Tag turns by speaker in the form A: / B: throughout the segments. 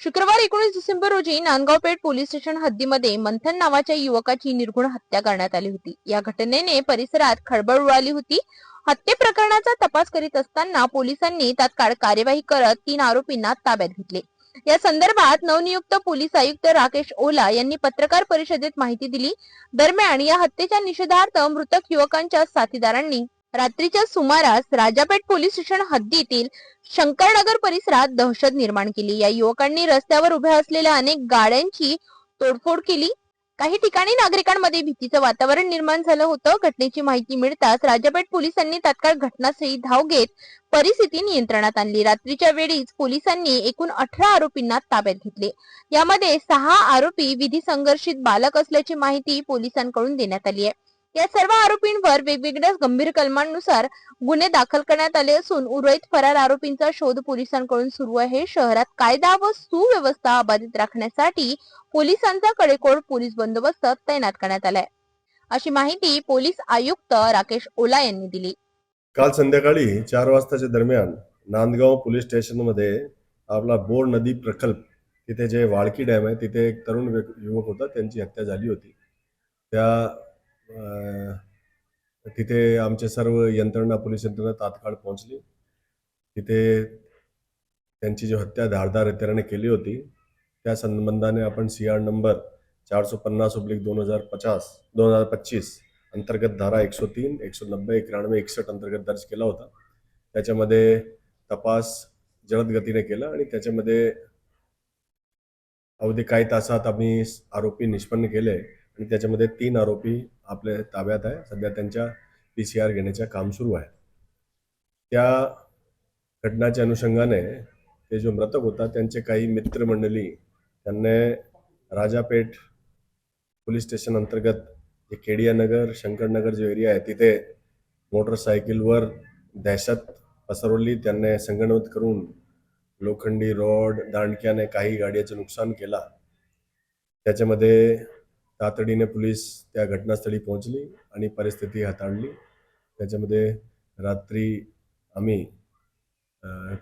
A: शुक्रवार एकोणीस डिसेंबर रोजी नांदगाव पेठ पोलीस स्टेशन हद्दीमध्ये मंथन नावाच्या युवकाची निर्गुण हत्या करण्यात आली होती. या घटनेने परिसरात खळबळ उडाली होती. हत्ये प्रकरणाचा तपास करीत असताना पोलिसांनी तात्काळ कार्यवाही करत तीन आरोपींना ताब्यात घेतले. या संदर्भात नवनियुक्त पोलीस आयुक्त राकेश ओला यांनी पत्रकार परिषदेत माहिती दिली. दरम्यान या हत्येच्या निषेधार्थ मृतक युवकांच्या साथीदारांनी रात्रीच्या सुमारास राजापेठ पोलीस स्टेशन हद्दीतील शंकरनगर परिसरात दहशत निर्माण केली. या युवकांनी रस्त्यावर उभ्या असलेल्या अनेक गाड्यांची तोडफोड केली. काही ठिकाणी नागरिकांमध्ये भीतीचं वातावरण निर्माण झालं होतं. घटनेची माहिती मिळताच राजापेठ पोलिसांनी तात्काळ घटनास्थळी धाव घेत परिस्थिती नियंत्रणात आणली. रात्रीच्या वेळीच पोलिसांनी एकूण अठरा आरोपींना ताब्यात घेतले. यामध्ये सहा आरोपी विधी संघर्षित बालक असल्याची माहिती पोलिसांकडून देण्यात आली आहे. या सर्व आरोपींवर वेगवेगळ्या गंभीर कलमांनुसार गुन्हे दाखल करण्यात आले असून उर्वरित फरार आरोपींचा शोध पोलिसांकडून सुरू आहे. शहरात कायदा व सुव्यवस्था अबाधित राखण्यासाठी पोलिसांचा कडेकोड पोलीस बंदोबस्त तैनात करण्यात आलाय. अशी माहिती पोलीस आयुक्त राकेश ओला यांनी दिली.
B: काल संध्याकाळी चार वाजताच्या दरम्यान नांदगाव पोलीस स्टेशनमध्ये आपला बोर नदी प्रकल्प तिथे जे वाळकी डॅम आहे तिथे एक तरुण युवक होता त्यांची हत्या झाली होती. त्या तिथे आमचे सर्व यंत्रणा पोलीस यंत्रणा तात्काळ पोहोचली. तिथे त्यांची जी हत्या धारदार हत्याराने केली होती त्या संबंधाने आपण सी आर नंबर चारशे पन्नास ओब्लिक दोन हजार पचास दोन हजार पच्चीस अंतर्गत धारा एकशे तीन एकशे नब्बे एक्याण्णव एकसष्ट अंतर्गत दर्ज केला होता. त्याच्यामध्ये तपास जलद गतीने केला आणि त्याच्यामध्ये अवधी काही तासात आम्ही आरोपी निष्पन्न केले. आणि त्याच्यामध्ये तीन आरोपी आपल्या ताब्यात आहे. सध्या त्यांच्या पी सी आर घेण्याचे काम सुरू आहे. त्या घटनाच्या अनुषंगाने ते जो मृतक होता त्यांचे काही मित्रमंडळी त्यांनी राजापेठ पोलीस स्टेशन अंतर्गत जे केडियानगर शंकरनगर जो एरिया आहे तिथे मोटरसायकलवर दहशत पसरवली. त्यांनी संगणवत करून लोखंडी रॉड दांडक्याने काही गाड्याचं नुकसान केला. त्याच्यामध्ये तातडीने पोलीस त्या घटनास्थळी पोहोचली आणि परिस्थिती हाताळली. त्याच्यामध्ये रात्री आम्ही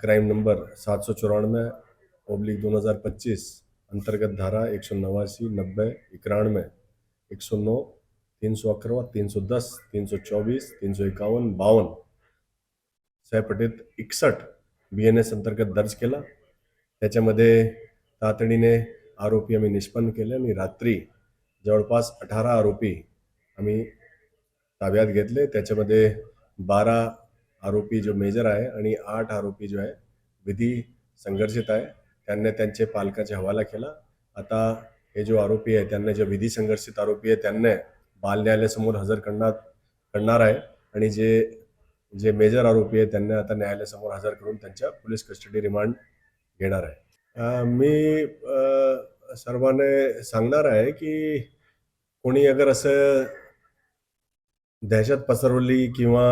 B: क्राईम नंबर सातशे चौरानवे ओब्लिक दोन हजार पच्चीस अंतर्गत धारा एक सौ नवासी नब्बे इक्यानवे एक सौ नौ तीन सौ अकरा तीन सौ दस तीन सौ चौबीस तीन सौ इक्यावन बावन सहपटीत एकसष्ट बी एन एस अंतर्गत दर्ज केला. त्याच्यामध्ये तातडीने आरोपी आम्ही निष्पन्न केले आणि रात्री जवळपास अठरा आरोपी आम्ही ताब्यात घेतले. त्याच्यामध्ये बारा आरोपी जो मेजर आहे आणि आठ आरोपी जो आहे विधी संघर्षित आहे. त्यांनी त्यांचे पालकाचे हवाला केला. आता हे जो आरोपी आहे त्यांना जे विधी संघर्षित आरोपी आहे त्यांना बाल न्यायालयासमोर हजर करणार करणार आहे. आणि जे जे मेजर आरोपी आहे त्यांना आता न्यायालयासमोर हजर करून त्यांच्या पोलीस कस्टडी रिमांड घेणार आहे. मी सर्वांना सांगणार आहे की कोणी अगर असं दहशत पसरवली किंवा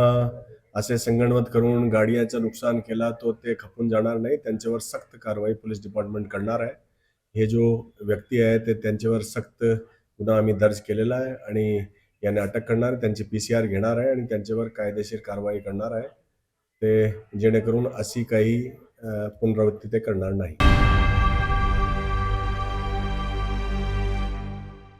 B: असे संगणमत करून गाडियाचं नुकसान केला तो ते खपून जाणार नाही. त्यांच्यावर सक्त कारवाई पोलीस डिपार्टमेंट करणार आहे. हे जो व्यक्ती आहे ते त्यांच्यावर सक्त गुन्हा आम्ही दर्ज केलेला आहे आणि याने अटक करणार त्यांची पी सी आर घेणार आहे आणि त्यांच्यावर कायदेशीर कारवाई करणार आहे. ते जेणेकरून अशी काही पुनरावृत्ती ते करणार नाही.